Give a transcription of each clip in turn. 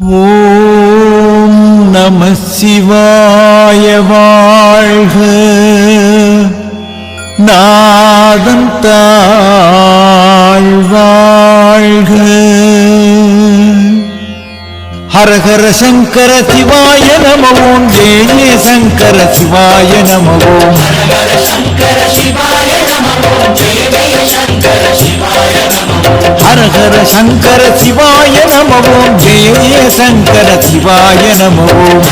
ஓம் நம சிவாய வாழ்க. நாதம் தாழ்வாழ்க. ஹரஹர சங்கர சிவாய நம ஓம். ஜெய ஜெய சங்கர சிவாய நமவோம் ஹரஹர சங்கர சிவாய நமவோம் ஜெய ஜெய சங்கர சிவாய நம ஓம்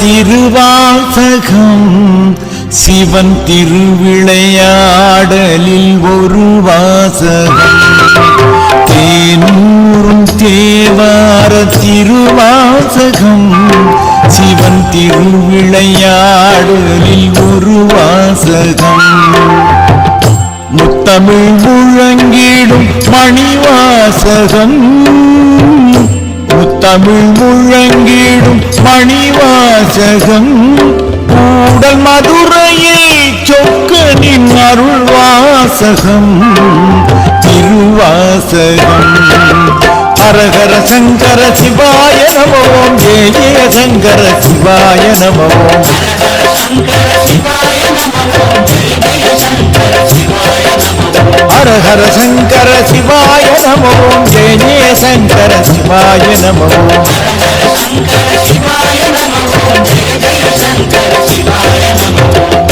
திருவாசகம். சிவன் திருவிளையாடலில் ஒரு வாசகம். தேனூரும் தேவார திருவாசகம். சிவன் திருவிளையாடலில் ஒரு வாசகம். முத்தமிழ் முழங்கிடும் மணிவாசகம். தமிழ் முழங்கிடும் மணிவாசகம் கூடல் மதுரையில் சொக்கனின் அருள்வாசகம். திருவாசகம். ஹரஹர சங்கர சிவாய நமவோம் ஜெய ஜெய சங்கர சிவாய நமவோம் ஏய சங்கர சிவாய ஹர ஹர சங்கர சிவாய நமோ. ஜெய ஜெய சங்கர சிவாய நமோ.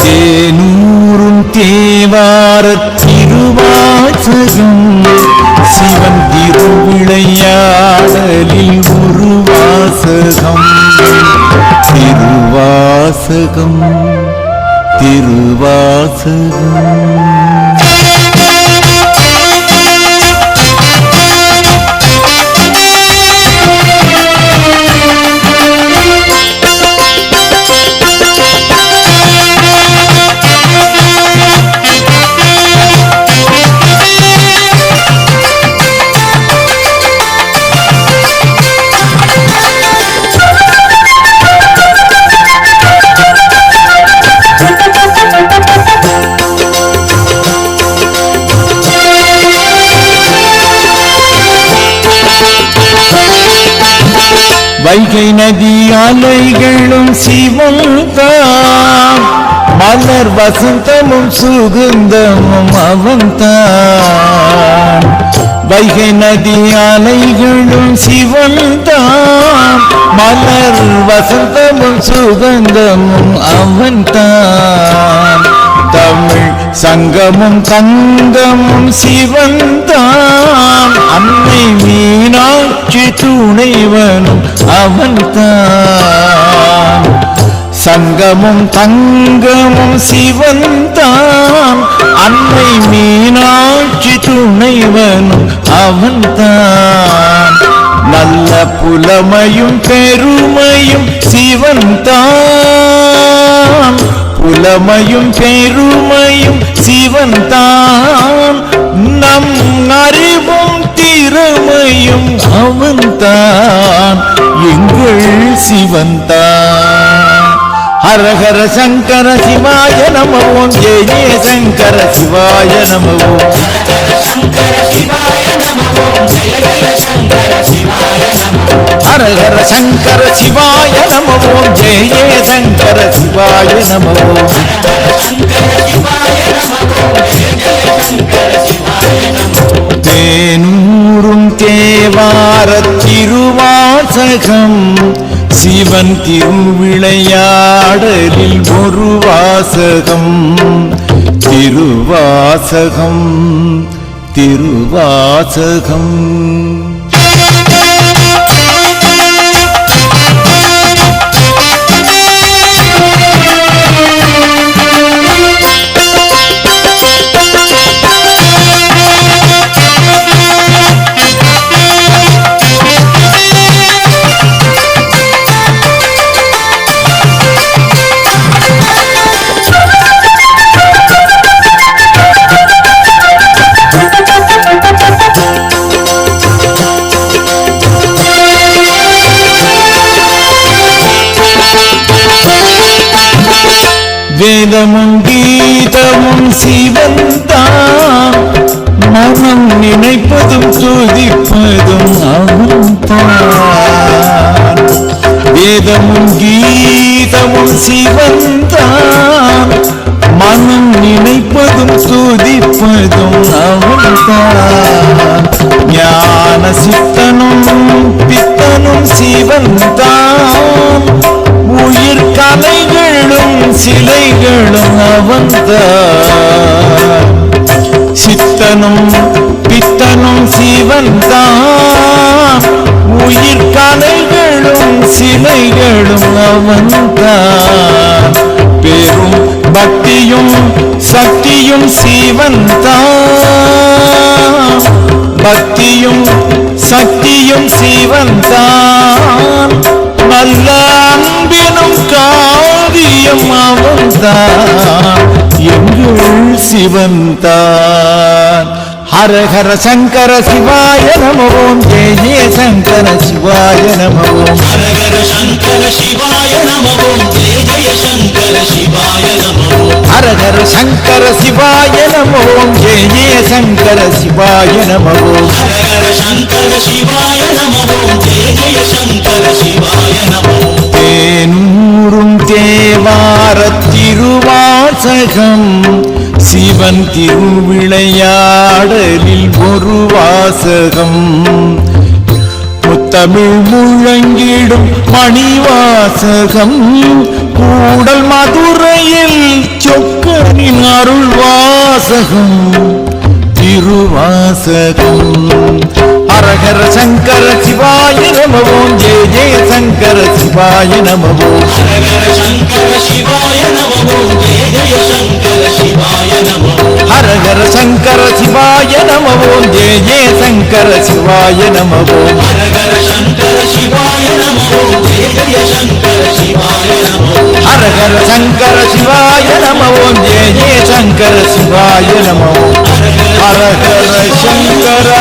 தேனூரும் தேவார திருவாசகம் சிவன் திருவிளையாடலில் ஒரு வாசகம் திருவாசகம் திருவாசகம். வைகை நதி அலைகளும் சிவம் தான் மலர் வசந்தமும் சுகந்தமும் அவன்தான் வைகை நதி அலைகளும் சிவந்தான் மலர் வசந்தமும் சுகந்தமும் அவன்தான் தமிழ் சங்கமும் தங்கமும் சிவந்தான் அன்னை மீனாட்சி துணைவனும் அவன்தான். சங்கமும் தங்கமும் சிவன்தான். அன்னை மீனாட்சி துணைவனும் அவன்தான். நல்ல புலமையும் பெருமையும் சிவன்தான். புலமையும் பெருமையும் சிவன்தான். நம் அறிவும் திறமையும் அவன்தான். எங்கள் சிவன்தான். ஹரஹர சங்கர சிவாய நமவோம் ஜெய ஜெய சங்கர சிவாய நமவோம் ஹரஹர சங்கர சிவாய நமவோம் ஜெய ஜெய சங்கர சிவாய நமவோம் தேனூரும் தேவார திருவாசகம் சிவன் திருவிளையாடலில் ஒரு வாசகம். திருவாசகம் திருவாசகம். வேதமும் கீதமும் சிவந்தான். மனம் நினைப்பதும் துதிப்பதும் அவன்தான் வேதமும் கீதமும் சிவந்தான். மனம் நினைப்பதும் துதிப்பதும் அவன்தான் ஞான சித்தனும் பித்தனும் சிவந்தான். சிலைகளும் அவன்தான் சித்தனும் பித்தனும் சிவன்தான். உயிர் கலைகளும் சிலைகளும் அவன்தான் பெரும் பக்தியும் சக்தியும் சிவன்தான். பக்தியும் சக்தியும் சிவன்தான். நல்ல காவியம் அவன்தான் எங்கள் சிவன்தான் ஹர ஹர சங்கர சிவாய நமவோம் ஜெய ஜெய சங்கர சிவாய நமவோம் ஹரஹர சங்கர சிவாய நமவோம் ஜெய ஜெய சங்கர சிவாய நமவோம் ஹர ஹர சங்கர சிவாய நமவோம் ஜெய ஜெய சங்கர சிவாய நமவோம் ஹரஹர சங்கர சிவாய நமவோம் ஜெய ஜெய சங்கர சிவாய நமவோம் கூறும் தேவார திருவாசகம். சிவன் திருவிளையாடலில் ஒரு வாசகம். முத்தமிழ் முழங்கிடும் மணிவாசகம் கூடல் மதுரையில் சொக்கரின் அருள்வாசகம். திருவாசகம். சொக்கனின் அருள் வாசகம் திருவாசகம் ஹரஹர சங்கர சிவாய நமவோம் ஜெய ஜெய சங்கர சிவாய நமவோம் ஹரஹர சங்கர சிவாய நமவோம் ஜெய ஜெய சங்கர சிவாய நமவோம் ஹரஹர சங்கர சிவாய நமவோம் ஜெய ஜெய சங்கர சிவாய நமவோம் ஹரஹர சங்கர சிவாய நமவோம் ஜெய ஜெய சங்கர சிவாய நமவோம் ஹரஹர சங்கர சிவாய நமவோம் ஜெய ஜெய சங்கர சிவாய நமவோம் ஹரஹர சங்கரா